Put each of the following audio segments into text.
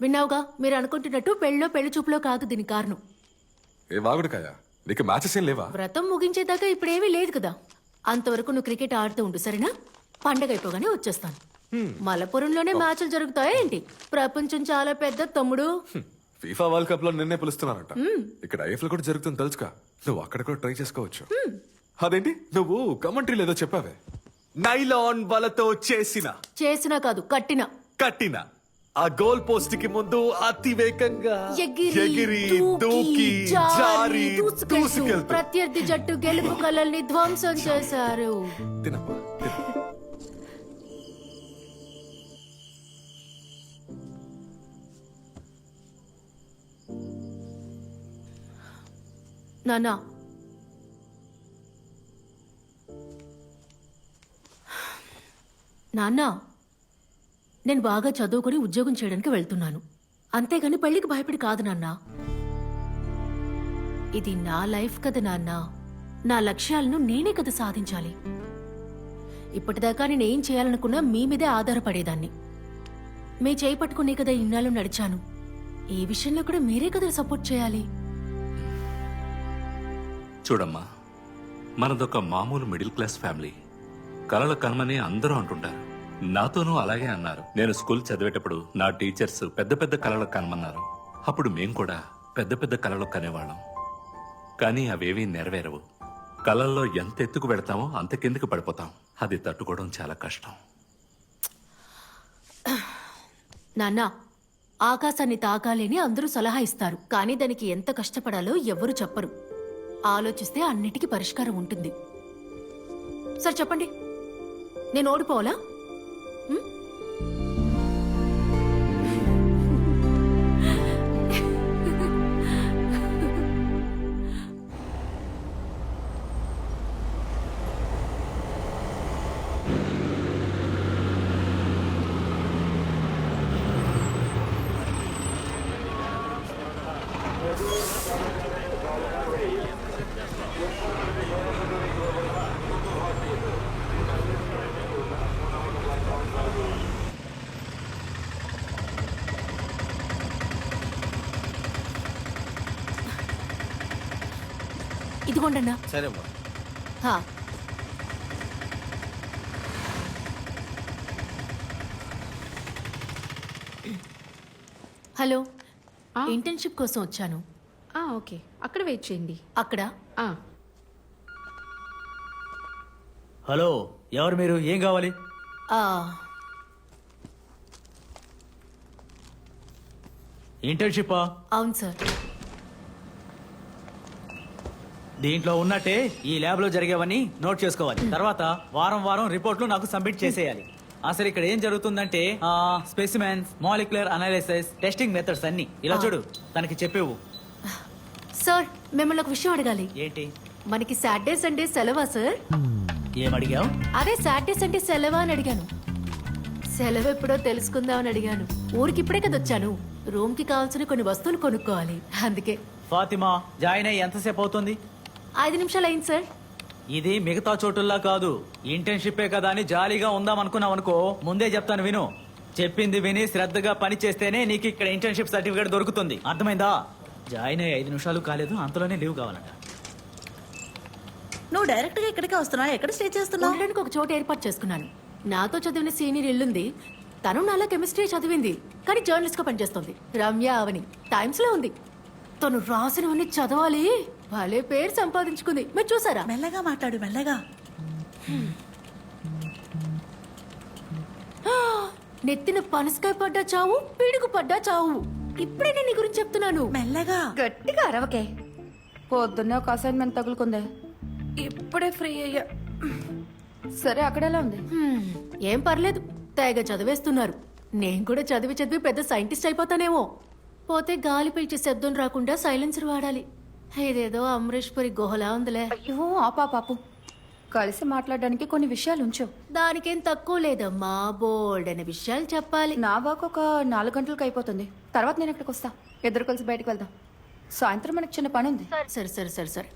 విన్నావుగా? మీరు అనుకుంటున్నట్టు పెళ్ళో పెళ్ళి చూపులో కాదు దీని కారణం. ఏ వాగుడుకాయ? నీకు మ్యాచెస్ ఏం లేవా? వ్రతం ముగించేదాకా ఇప్పుడేమీ లేదు కదా. అంతవరకు నువ్వు క్రికెట్ ఆడుతూ ఉండు సరేనా? పండగ అయిపోగానే వచ్చేస్తాను. మలపురంలోనే మ్యాచ్లు జరుగుతాయా ఏంటి? ప్రపంచం చాలా పెద్ద తమ్ముడు. ఫీఫా వరల్డ్ కప్లో నిన్నే పిలుస్తున్నారంట. ఇక్కడ ఐఎఫ్ఎల్ కూడా జరుగుతుంది తెలుసుగా. నువ్వు అక్కడ కూడా ట్రై చేసుకోవచ్చు. అదేంటి? నువ్వు కమెంటరీ లేదో చెప్పావే. నైలాన్ వలతో చేసిన. చేసినా కాదు కట్టినా. కట్టిన. ఆ గోల్ పోస్ట్కి ముందు అతి వేగంగా ఎగిరి ఎగిరి దూకి, జారి దూసుకెళ్తూ ప్రత్యర్థి జట్టు గెలుపు కలల్ని ధ్వంసం చేశారు. తినమ్మా తిను. నానా. నాన్న నేను బాగా చదువుకొని ఉద్యోగం చేయడానికి వెళ్తున్నాను. అంతేగాని పెళ్ళికి భయపడి కాదు నాన్న. ఇది నా లైఫ్ కదా నాన్న. నా లక్ష్యాలను నేనే కదా సాధించాలి. ఇప్పటిదాకా నేనేం చేయాలనుకున్నా మీ మీదే ఆధారపడేదాన్ని. మీ చేయి పట్టుకునే కదా ఇన్నాళ్ళు నడిచాను. ఈ విషయంలో కూడా మీరే కదా సపోర్ట్ చేయాలి. చూడమ్మా మనదొక మామూలు మిడిల్ క్లాస్ ఫ్యామిలీ. కలల కనమని అందరూ అంటుంటారు. నాతోనూ అలాగే అన్నారు. నేను స్కూల్ చదివేటప్పుడు నా టీచర్స్ పెద్ద పెద్ద కళలు కనమన్నారు. అప్పుడు మేం కూడా పెద్ద పెద్ద కళలు కనేవాళ్ళం. కానీ అవేవీ నెరవేరవు. కళల్లో ఎంత ఎత్తుకు పెడతామో అంత కిందకి పడిపోతాం. అది తట్టుకోవడం చాలా కష్టం. నాన్న ఆకాశాన్ని తాకాలని అందరూ సలహా ఇస్తారు. కానీ దానికి ఎంత కష్టపడాలో ఎవ్వరూ చెప్పరు. ఆలోచిస్తే అన్నిటికీ పరిష్కారం ఉంటుంది. సరే చెప్పండి. నేను ఓడిపోవాలా? Hmm? ఇదిగోండన్నా. సరే. హలో ఇంటర్న్షిప్ కోసం వచ్చాను. ఆ, ఓకే. అక్కడ వెయిట్ చేయండి. అక్కడ? ఆ, హలో ఎవరు మీరు? ఏం కావాలి? ఆ, ఇంటర్న్షిప్పా? అవును సార్. దీంట్లో ఉన్నట్టే ఈ ల్యాబ్లో జరిగేవన్నీ నోట్ చేసుకోవాలి. తర్వాత వారం వారం రిపోర్ట్లు నాకు సబ్మిట్ చేసేయాలి. అసలు ఇక్కడ ఏం జరుగుతుందంటే specimens molecular analysis testing methods అన్ని. ఇలా చూడు తనకి చెప్పేవు. సార్ మిమ్మల్ని ఒక విషయం అడగాలి. ఏంటి? మనకి సాటర్డే సండే సెలవా సార్? ఏం అడిగావు? అదే సాటర్డే సండే సెలవా అని అడిగాను. సెలవు ఎప్పుడో తెలుసుకుందామని అడిగాను. ఊరికి ఇప్పుడే కదా వచ్చాను. రూమ్కి కావాల్సిన కొన్ని వస్తువులు కొనుక్కోవాలి. అందుకే. ఫాతిమా జాయిన్ అయ్యి ఎంతసేపు అవుతుంది? ఐదు నిమిషాలు అయింది సార్. ఇది మిగతా చోటుల్లా కాదు. ఇంటర్న్షిప్పే కదా అని జాలీగా ఉందాం అనుకున్నావు అనుకో ముందే చెప్తాను విను. చెప్పింది విని శ్రద్ధగా పని చేస్తేనే నీకు ఇక్కడ ఇంటర్న్షిప్ సర్టిఫికేట్ దొరుకుతుంది. అర్థమైందా? జాయిన్ అయ్యి ఐదు నిమిషాలు కాలేదు అంతలోనే లీవ్ కావాలంట. నువ్వు డైరెక్ట్గా ఇక్కడికే వస్తున్నావు? ఎక్కడ స్టే చేస్తున్నావు? ఉండడానికి ఒక చోట ఏర్పాటు చేసుకున్నాను. నాతో చదివిన సీనియర్ ఇల్లుంది. తను నాలా కెమిస్ట్రీ చదివింది కానీ జర్నలిస్ట్గా పనిచేస్తుంది. రమ్య అవని టైమ్స్లో ఉంది. తను రాసినవన్నీ చదవాలి. భలే పేరు సంపాదించుకుంది. మీరు చూసారా? మెల్లగా మాట్లాడు మెల్లగా. నెత్తిన పనసకాయ పడ్డా చావు పిడుగు పడ్డా చావు. ఇప్పుడే నేను నీ గురించి చెప్తున్నాను. మెల్లగా. గట్టిగా అరవకే. పొద్దున్నే ఒక అసైన్మెంట్ తగులుకుందే. ఇప్పుడే ఫ్రీ అయ్యా. సరే అక్కడ ఎలా ఉంది? హ్మ్, ఏం పర్లేదు. తెగ చదివేస్తున్నారు. నేను కూడా చదివి చదివి పెద్ద సైంటిస్ట్ అయిపోతానేమో. పోతే గాలి పీల్చే శబ్దం రాకుండా సైలెన్సర్ వాడాలి. ఇదేదో అమరీష్ పురి గుహలా ఉందిలే. అయ్యో ఆపా పాపు. కలిసి మాట్లాడడానికి కొన్ని విషయాలు ఉంచు. దానికేం తక్కువ లేదమ్మా బోల్డ్ అనే విషయాలు చెప్పాలి. నా వాక్ ఒక నాలుగు గంటలకు అయిపోతుంది. తర్వాత నేను ఇక్కడికి వస్తా. ఇద్దరు కలిసి బయటకు వెళ్దాం. సాయంత్రం మనకు చిన్న పని ఉంది. సరే సరే సరే సరే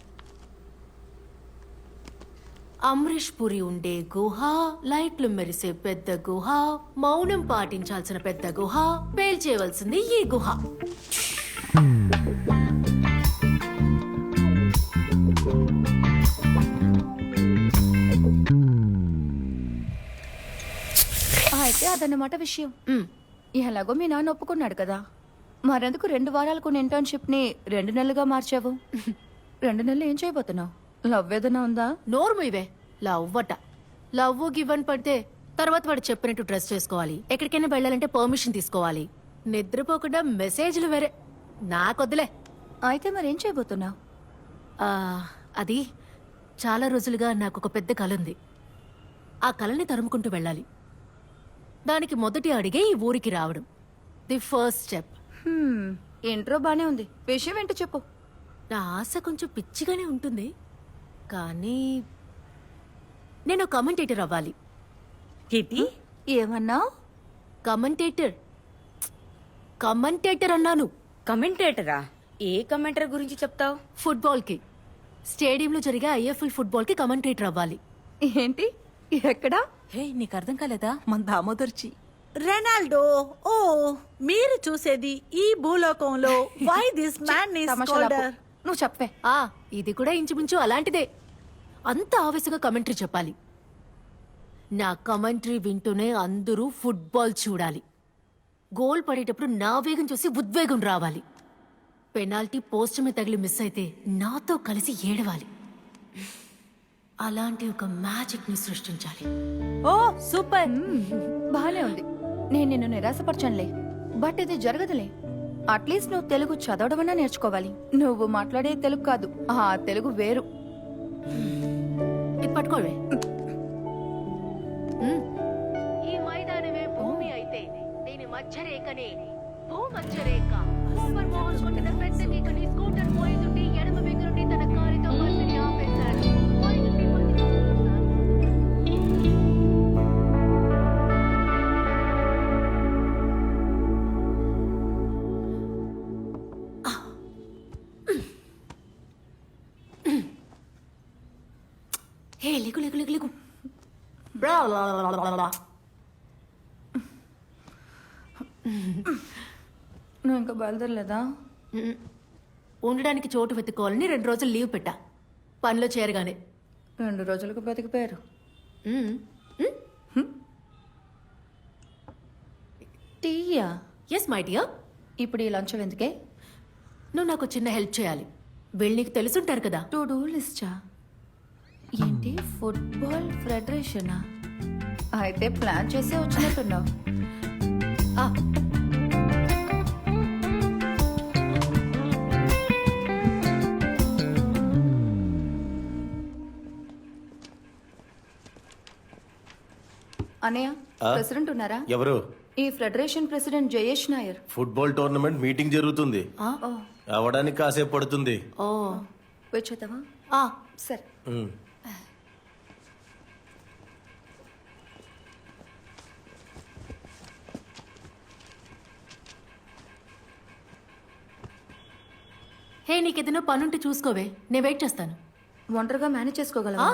అమరీష్ పురి ఉండే గుహ లైట్లు మెరిసే పెద్ద గుహ మౌనం పాటించాల్సిన పెద్ద గుహ పేల్చేయవలసింది ఈ గుహ. అదన్నమాట విషయం. ఎలాగో మీ నాన్న ఒప్పుకున్నాడు కదా. మరెందుకు రెండు వారాలకు ఇంటర్న్షిప్ని రెండు నెలలుగా మార్చావు? రెండు నెలలు ఏం చేయబోతున్నావు? లవ్ ఏదైనా ఉందా? నోరు మీవే లవ్ అట లవ్ గివన్ పడితే తర్వాత వాడు చెప్పినట్టు డ్రెస్ చేసుకోవాలి. ఎక్కడికైనా వెళ్ళాలంటే పర్మిషన్ తీసుకోవాలి. నిద్రపోకుండా మెసేజ్లు వేరే. నాకొద్దులే. అయితే మరేం చేయబోతున్నావు? అది చాలా రోజులుగా నాకు ఒక పెద్ద కల ఉంది. ఆ కలని తరుముకుంటూ వెళ్ళాలి. దానికి మొదటి అడిగే ఈ ఊరికి రావడం. The first step. ఇంట్రో బానే ఉంది. విషయం ఏంటో చెప్పు. నా ఆశ కొంచెం పిచ్చిగానే ఉంటుంది. కానీ నేను కమెంటేటర్ అవ్వాలి. కీర్తి ఏమన్నావు? కమెంటేటర్. కమెంటేటర్ అన్నాను. కమెంటేటరా? ఏ కమెంటర్ గురించి చెప్తావు? ఫుట్బాల్కి. స్టేడియంలో జరిగే ఐఎఫ్ఎల్ ఫుట్బాల్కి కమెంటేటర్ అవ్వాలి. ఏంటి? ఎక్కడా? హే నీకు అర్థం కాలేదా? మన దామోదర్చి రెనాల్డో ఓ మీరు చూసేది ఈ భూలోకంలో వై దిస్ మ్యాన్ ఈస్ తమాషాలు ఆపు. నువ్వు చెప్పే ఆ ఇది కూడా ఇంచుమించు అలాంటిదే. అంత ఆవేశంగా కమెంటరీ చెప్పాలి. నా కమెంటరీ వింటూనే అందరూ ఫుట్బాల్ చూడాలి. గోల్ పడేటప్పుడు నా వేగం చూసి ఉద్వేగం రావాలి. పెనాల్టీ పోస్ట్ మీద తగిలి మిస్ అయితే నాతో కలిసి ఏడవాలి. అలాంటి ఒక మ్యాజిక్ని సృష్టించాలి. ఓ సూపర్. బానే ఉంది. నేను నిన్ను నిరాశపరచనులే బట్ ఇది జరగదులే. అట్లీస్ట్ నువ్వు తెలుగు చదవడమన్నా నేర్చుకోవాలి. నువ్వు మాట్లాడే తెలుగు కాదు ఆ తెలుగు వేరు. ఇది పట్టుకోవే. ఈ మైదానమే భూమి అయితే దీని మధ్యరేఖనే భూమధ్యరేఖ. సూపర్ మోహన్ కొట్టిన పెద్ద కేకని స్కూటర్ పోయిందుండి హే లేకు లేకు లేకు లేకు. నువ్వు ఇంకా బయలుదేరలేదా. ఉండడానికి చోటు వెతుక్కోవాలని రెండు రోజులు లీవ్ పెట్టా. పనిలో చేరగానే. రెండు రోజులకు బతికిపోయారు. టీయా? ఎస్ మై డియర్ ఇప్పుడు ఈ లంచం ఎందుకే? నువ్వు నాకు చిన్న హెల్ప్ చేయాలి. వీళ్ళు నీకు తెలుసుంటారు కదా. టు డూ లిస్టా? ఏంటి ఫుట్బాల్ ఫెడరేషనా? అయితే ప్లాన్ చేసే వచ్చినట్టున్నావు. అనయ్య ప్రెసిడెంట్ ఉన్నారా? ఎవరు? ఈ federation president Jayesh Nair. Football tournament meeting జరుగుతుంది. ఆ, అవడానికి కాసేపు పడుతుంది. ఓ. వచ్చేద్దామా ఆ, సరే. హే నీకేదైనా పనుంటే చూసుకోవే. నేను వెయిట్ చేస్తాను. ఒంటరిగా మేనేజ్ చేసుకోగలవా?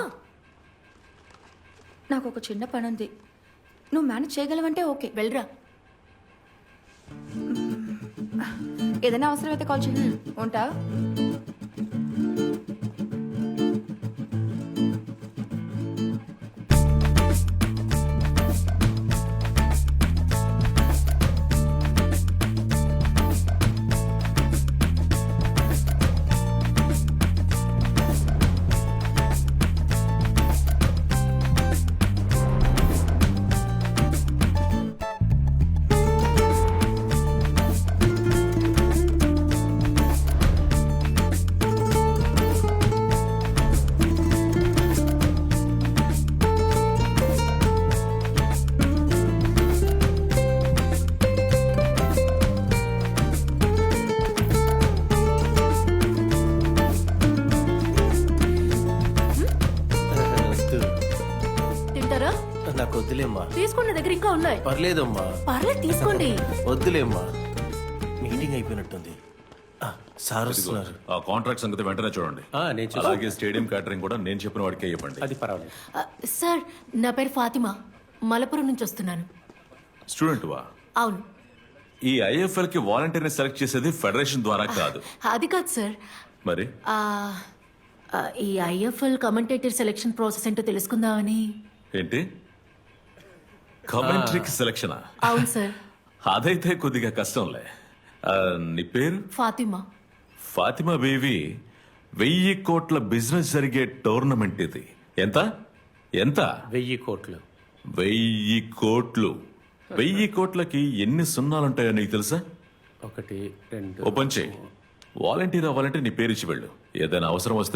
నాకు ఒక చిన్న పని ఉంది నువ్వు మేనేజ్ చేయగలవంటే ఓకే. వెళ్ళరా. ఏదైనా అవసరమైతే కాల్ చేయి. ఉంటా? వద్దులేమ్మా. తీసుకోండి దగ్గర ఇంకా ఉన్నాయి. పర్లేదమ్మా. పర్లేదు తీసుకోండి. వద్దులేమ్మా. మీటింగ్ అయిపోయినట్టుంది. సార్ వస్తున్నారు. ఆ కాంట్రాక్ట్ సంగతి వెంటనే చూడండి. ఆ, నేను చూస్తాను. అలాగే స్టేడియం క్యాటరింగ్ కూడా నేను చెప్పిన వాడికే ఇవ్వండి. అది పర్వాలేదు. ఆ, సార్ నా పేరు ఫాతిమా. మలపురం నుంచి వస్తున్నాను. స్టూడెంట్ వా? అవును. ఈ ఐఎఫ్ఎల్కి వాలంటీర్ని సెలెక్ట్ చేసేది ఫెడరేషన్ ద్వారా కాదు. అది కాదు సార్. మరి? ఆ, ఆ, ఈ ఐఎఫ్ఎల్ కమెంటేటర్ సెలెక్షన్ ప్రాసెస్ ఏంటో తెలుసుకుందామని. ఏంటి? కమెంట్రీకి సెలక్షనా? అవును సార్. అదైతే కొద్దిగా కష్టంలే. ఆ, నీ పేరు? ఫాతిమా. ఫాతిమా బేబీ వెయ్యి కోట్ల బిజినెస్ జరిగే టోర్నమెంట్ ఇది. ఎంత? ఎంత? వెయ్యి కోట్లు. వెయ్యి కోట్లు. వెయ్యి కోట్లకి ఎన్ని సున్నాలుంటాయో నీకు తెలుసా? ఒకటి రెండు ఓపెన్ చేయి. వాలంటీర్ అవ్వాలంటే నీ పేరు ఇచ్చి వెళ్ళు. ఏదైనా అవసరం వస్తే